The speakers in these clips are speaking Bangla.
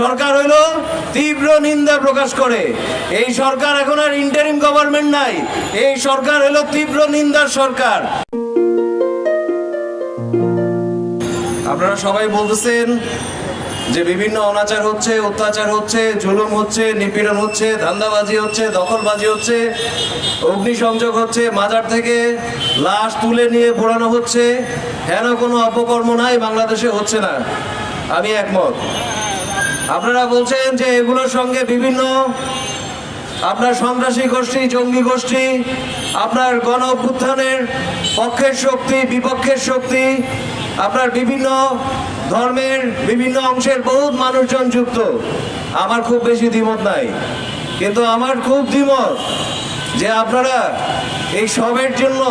সরকার হইল তীব্র নিন্দা প্রকাশ করে। এই সরকার এখন আর ইন্টারিম গভর্নমেন্ট নাই। এই সরকার হলো তীব্র নিন্দার সরকার। আপনারা সবাই বলতেছেন যে বিভিন্ন অনাচার হচ্ছে, অত্যাচার হচ্ছে, জুলুম হচ্ছে, নিপীড়ন হচ্ছে, ধান্দাবাজি হচ্ছে, দখলবাজি হচ্ছে, অগ্নিসংযোগ হচ্ছে, মাজার থেকে লাশ তুলে নিয়ে পোড়ানো হচ্ছে। হেন কোনো অপকর্ম নাই, বাংলাদেশে হচ্ছে না। আমি একমত। আপনারা বলছেন যে এগুলোর সঙ্গে বিভিন্ন আপনার সন্ত্রাসী গোষ্ঠী, জঙ্গি গোষ্ঠী, আপনার গণ অভ্যুত্থানের পক্ষের শক্তি, বিপক্ষের শক্তি, আপনার বিভিন্ন ধর্মের বিভিন্ন অংশের বহুত মানুষজন যুক্ত। আমার খুব বেশি দ্বিমত নাই। কিন্তু আমার খুব দ্বিমত যে আপনারা এই সবের জন্য,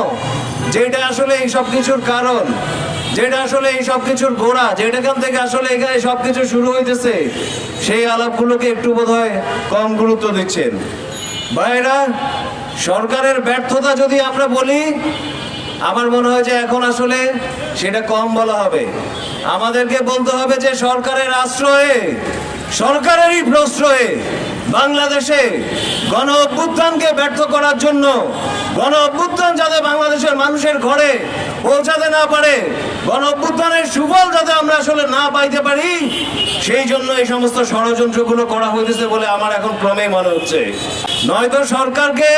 যেটা আসলে এই সব কিছুর কারণ যেটা আসলে এই সব কিছুর গোড়া, যেটাখান থেকে আসলে এখানে সব কিছু শুরু হইতেছে, সেই আলাপগুলোকে একটু বোধহয় কম গুরুত্ব দিচ্ছেন। ভাইরা, সরকারের ব্যর্থতা যদি আমরা বলি, আমার মনে হয় যে এখন আসলে সেটা কম বলা হবে। আমাদেরকে বলতে হবে যে সরকারের আশ্রয়ে, সরকারেরই প্রশ্রয়ে বাংলাদেশে গণ অভ্যুত্থানকে ব্যর্থ করার জন্য গণ অভ্যুত্থান যাতে বাংলাদেশের মানুষের ঘরে পৌঁছাতে না পারে গণ অভ্যুত্থানের সুফল যাতে আমরা আসলে না পাইতে পারি, সেই জন্য এই সমস্ত ষড়যন্ত্রগুলো করা হইতেছে বলে আমার এখন ক্রমেই মনে হচ্ছে। নয়তো সরকারকে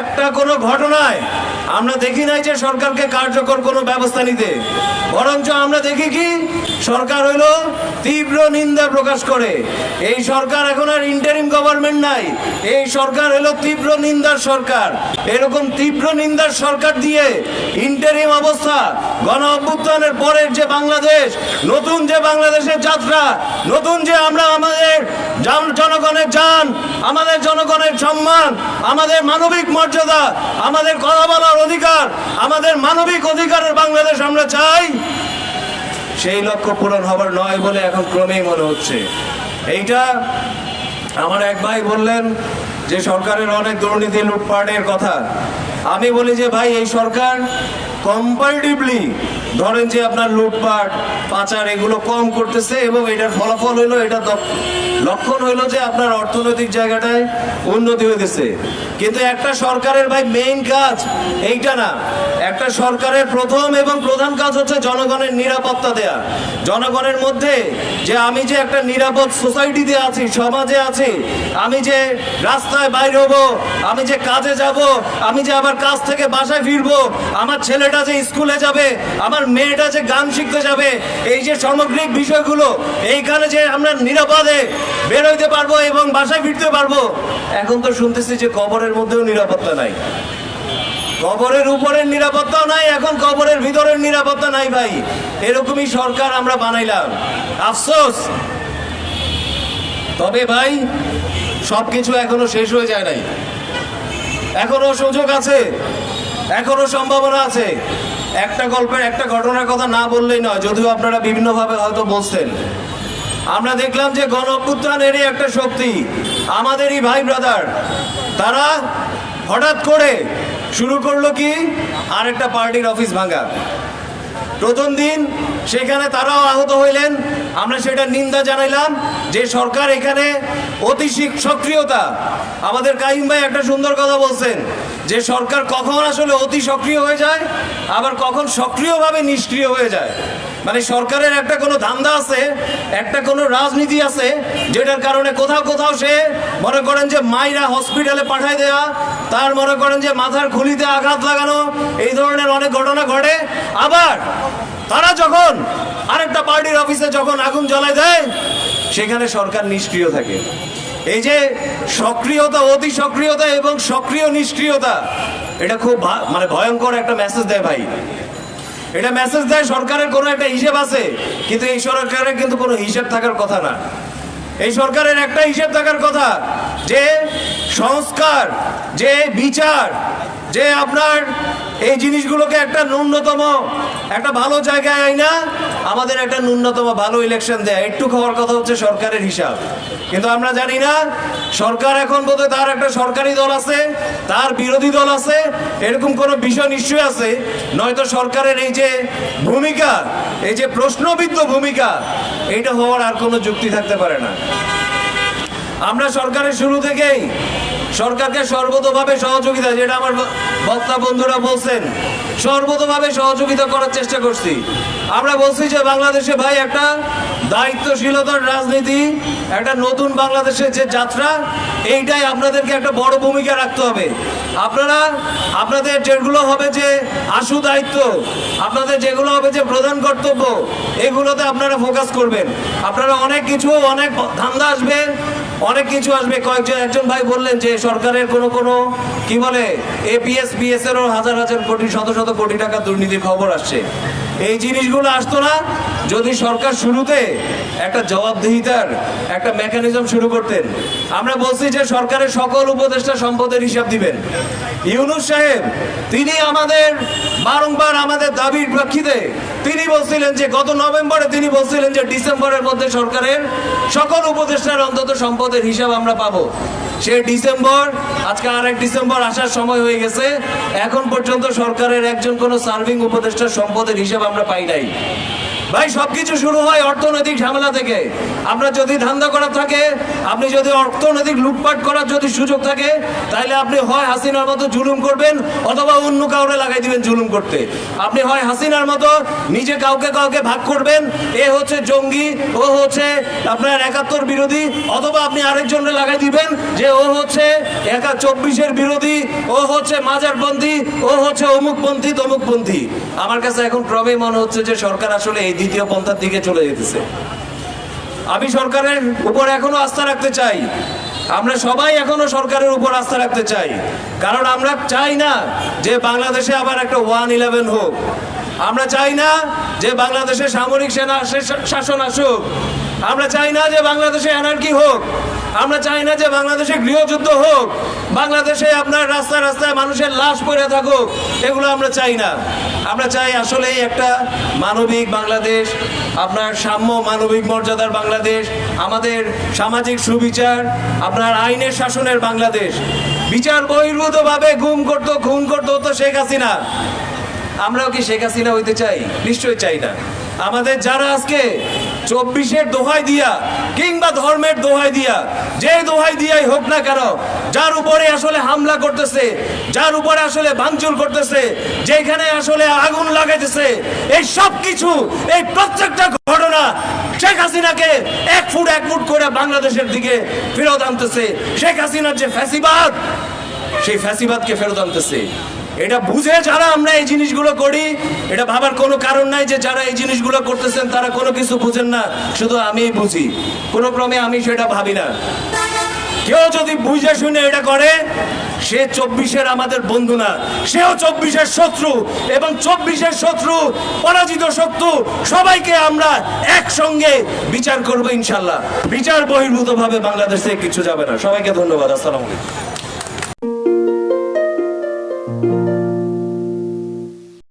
একটা কোনো ঘটনায় আমরা দেখি নাই যে সরকারকে কার্যকর কোনো ব্যবস্থা নিতে। বরঞ্চ আমরা দেখি কি, সরকার হইল তীব্র নিন্দা প্রকাশ করে। এই সরকার এখন আর ইন্টারিম গভর্নমেন্ট নাই। এই সরকার হলো তীব্র নিন্দার সরকার। এরকম তীব্র নিন্দার সরকার দিয়ে ইন্টারিম অবস্থা, গণ অভ্যুত্থানের পরের যে বাংলাদেশ, নতুন যে বাংলাদেশের যাত্রা, নতুন যে আমরা আমাদের জন- জনগণের যান আমাদের জনগণের সম্মান, আমাদের মানবিক মর্যাদা, আমাদের কথা বলার অধিকার, আমাদের মানবিক অধিকারের বাংলাদেশ আমরা চাই। সেই লক্ষ্য পূরণ হবার নয় বলে এখন ক্রমেই মনে হচ্ছে। এইটা আমার এক ভাই বললেন যে, সরকারের অনেক দুর্নীতি লুটপাটের কথা। আমি বলি যে, ভাই, এই সরকার কম্পারেটিভলি ধরেন যে আপনার লুটপাট, পাচার এগুলো কম করতেছে এবং এটার ফলাফল হইল, এটা লক্ষণ হইল যে আপনার অর্থনৈতিক জায়গাটায় উন্নতি হইতেছে। কিন্তু একটা সরকারের ভাই মেইন কাজ এইটা না। একটা সরকারের প্রথম এবং প্রধান কাজ হচ্ছে জনগণের নিরাপত্তা দেয়া। জনগণের মধ্যে যে আমি যে একটা নিরাপদ সোসাইটিতে আছি, সমাজে আছি, আমি যে রাস্তায় বাইর হব, আমি যে কাজে যাব, আমি যে আবার কাজ থেকে বাসায় ফিরবো, আমার ছেলেটা যে স্কুলে যাবে, আমার মেয়েটা যে গান শিখতে যাবে, এই যে সামগ্রিক বিষয়গুলো, এইখানে যে আমরা নিরাপদে বের হইতে পারব এবং বাসায় ফিরতে পারব, এখন তো শুনতেছি যে কবরের মধ্যেও নিরাপত্তা নাই। কবরের উপরের নিরাপত্তাও নাই, এখন কবরের ভিতরের নিরাপত্তা নাই ভাই। এরকমই সরকার আমরা বানাইলাম। আফসোস। তবে ভাই, সবকিছু এখনও শেষ হয়ে যায় নাই। এখনও সুযোগ আছে। এখনও সম্ভাবনা আছে। একটা গল্পের একটা ঘটনার কথা না বললেই নয়, যদিও আপনারা বিভিন্নভাবে হয়তো বলছেন। আমরা দেখলাম যে গণ অভ্যুত্থানেরই একটা শক্তি, আমাদেরই ভাই ব্রাদার। তারা হঠাৎ করে শুরু করল কি? আরেকটা পার্টির অফিস ভাঙা। প্রথম দিন সেখানে তারাও আহত হইলেন। আমরা সেটা নিন্দা জানাইলাম যে সরকার এখানে অতি সক্রিয়তা। আমাদের কাইম ভাই একটা সুন্দর কথা বলছেন। যে সরকার কখন আসলে অতি সক্রিয় হয়ে যায়, আবার কখন সক্রিয়ভাবে নিষ্ক্রিয় হয়ে যায়। মানে সরকারের একটা কোনো ধান্দা আছে, একটা কোনো রাজনীতি আছে, যেটার কারণে কোথাও কোথাও সে মনে করেন যে মাইরা হসপিটালে পাঠায় দেওয়া তার মনে করেন যে মাথার খুলিতে আঘাত লাগানো, এই ধরনের অনেক ঘটনা ঘটে। আবার তারা যখন আরেকটা পার্টির অফিসে যখন আগুন জ্বালায় দেয়, সেখানে সরকার নিষ্ক্রিয় থাকে। এই যে সক্রিয়তা, অতি সক্রিয়তা এবং সক্রিয় নিষ্ক্রিয়তা, এটা খুব মানে ভয়ঙ্কর একটা মেসেজ দেয় ভাই। এটা মেসেজ দেয় সরকারের কোনো একটা হিসেব আছে, কিন্তু এই সরকারের কিন্তু কোনো হিসেব থাকার কথা না। এই সরকারের একটা হিসেব থাকার কথা, যে সংস্কার, যে বিচার, যে আপনার এই জিনিসগুলোকে একটা ন্যূনতম, একটা ভালো জায়গায় আইনা, আমাদের একটা ন্যূনতম ভালো ইলেকশন দেয়। একটু খবর কথা হচ্ছে সরকারের হিসাব। কিন্তু আমরা জানি না, সরকার এখন বোধহয় তার একটা সরকারি দল আছে, তার বিরোধী দল আছে, এরকম কোনো বিষয় নিশ্চয়ই আছে। নয়তো সরকারের এই যে ভূমিকা, এই যে প্রশ্নবিদ্ধ ভূমিকা, এইটা হওয়ার আর কোনো যুক্তি থাকতে পারে না। আমরা সরকারের শুরু থেকেই সরকারকে সর্বতভাবে সহযোগিতা, যেটা আমার বক্তা বন্ধুরা বলছেন, সর্বতভাবে সহযোগিতা করার চেষ্টা করছি। আমরা বলছি যে বাংলাদেশে ভাই একটা দায়িত্বশীলতার রাজনীতি, একটা নতুন বাংলাদেশের যে যাত্রা, এইটাই আপনাদেরকে একটা বড় ভূমিকা রাখতে হবে। আপনারা, আপনাদের যেগুলো হবে যে আশু দায়িত্ব, আপনাদের যেগুলো হবে যে প্রধান কর্তব্য, এগুলোতে আপনারা ফোকাস করবেন। আপনারা অনেক কিছু অনেক ধান্দা আসবে অনেক কিছু আসবে। কয়েকজন একজন ভাই বললেন যে সরকারের কোনো কোনো কি বলে এপিএস পিএস এরও হাজার হাজার কোটি, শত শত কোটি টাকা দুর্নীতির খবর আসছে। এই জিনিসগুলো আসতো না যদি সরকার শুরুতে একটা জবাবদিহিতার একটা মেকানিজম শুরু করতেন। আমরা বলছি যে সরকারের সকল উপদেষ্টা সম্পদের হিসাব দিবেন। ইউনুস সাহেব, তিনি আমাদের বারংবার আমাদের দাবির প্রেক্ষিতে তিনি বলছিলেন যে গত নভেম্বরে তিনি বলছিলেন যে ডিসেম্বরের মধ্যে সরকারের সকল উপদেষ্টার অন্তত সম্পদের হিসাব আমরা পাবো। সে ডিসেম্বর, আজকে আর এক ডিসেম্বর আসার সময় হয়ে গেছে। এখন পর্যন্ত সরকারের একজন কোনো সার্ভিং উপদেষ্টার সম্পদের হিসাব আমরা পাই নাই। ভাই, সবকিছু শুরু হয় অর্থনৈতিক ঝামেলা থেকে। আপনার যদি ধান্দা করা থাকে, আপনি যদি অর্থনৈতিক লুটপাট করার যদি সুযোগ থাকে তাহলে আপনি হয় হাসিনার মতো জুলুম করবেন অথবা অন্য কাউরে লাগাই দিবেন জুলুম করতে। আপনি হয় হাসিনার মতো নিজে কাউকে কাউকে ভাগ করবেন, এ হচ্ছে জঙ্গি, ও হচ্ছে আপনার একাত্তর বিরোধী, অথবা আপনি আরেকজনকে লাগাই দিবেন, যে ও হচ্ছে একা চব্বিশের বিরোধী, ও হচ্ছে মাজারপন্থী, ও হচ্ছে অমুকপন্থী, তমুকপন্থী। আমার কাছে এখন ক্রমে মনে হচ্ছে যে সরকার আসলে এই দ্বিতীয় পন্থার দিকে চলে যেতেছে। আমি সরকারের উপর এখনও আস্থা রাখতে চাই। আমরা সবাই এখনও সরকারের উপর আস্থা রাখতে চাই। কারণ আমরা চাই না যে বাংলাদেশে আবার একটা ওয়ান ইলেভেন হোক। আমরা চাই না যে বাংলাদেশে সামরিক সেনা শাসন আসুক। আমরা চাই না যে বাংলাদেশে এনার্কি হোক। আমরা চাই না যে বাংলাদেশে গৃহযুদ্ধ হোক, বাংলাদেশে আপনার রাস্তায় রাস্তায় মানুষের লাশ পড়ে থাকুক, এগুলো আমরা চাই না। আমরা চাই আসলেই একটা মানবিক বাংলাদেশ, আপনার সাম্য মানবিক মর্যাদার বাংলাদেশ, আমাদের সামাজিক সুবিচার, আপনার আইনের শাসনের বাংলাদেশ। বিচার বহির্ভূতভাবে গুম করতো, খুন করতো তো শেখ হাসিনা। আমরাও কি শেখ হাসিনা হইতে চাই? নিশ্চয়ই চাই না। আমাদের যারা আজকে চব্বিশের দোহাই দিয়া কিংবা ধর্মের দোহাই দিয়া, যে দোহাই দিয়াই হোক না কেন, যার উপরে আসলে হামলা করতেছে, যার উপরে আসলে ভাঙচুর করতেছে, যেখানে আসলে আগুন লাগাইতেছে, এই সব কিছু, এই প্রত্যেকটা ঘটনা শেখ হাসিনাকে এক ফুট এক ফুট করে বাংলাদেশের দিকে ফেরত আনতেছে। শেখ হাসিনার যে ফ্যাসিবাদ, সেই ফ্যাসিবাদকে ফেরত আনতেছে। এটা বুঝে যারা আমরা এই জিনিসগুলো করি, এটা ভাবার কোনো কারণ নাই যে যারা এই জিনিসগুলো করতেছেন তারা কোনো কিছু বুঝেন না, শুধু আমিই বুঝি। কোনো ক্রমে আমি সেটা ভাবি না। কেউ যদি বুঝে শুনে এটা করে, সে চব্বিশের আমাদের বন্ধু না। সেও চব্বিশের শত্রু এবং চব্বিশের শত্রু, পরাজিত শত্রু সবাইকে আমরা একসঙ্গে বিচার করব ইনশাল্লাহ। বিচার বহির্ভূত ভাবে বাংলাদেশে কিছু যাবে না। সবাইকে ধন্যবাদ। আসসালামু আলাইকুম।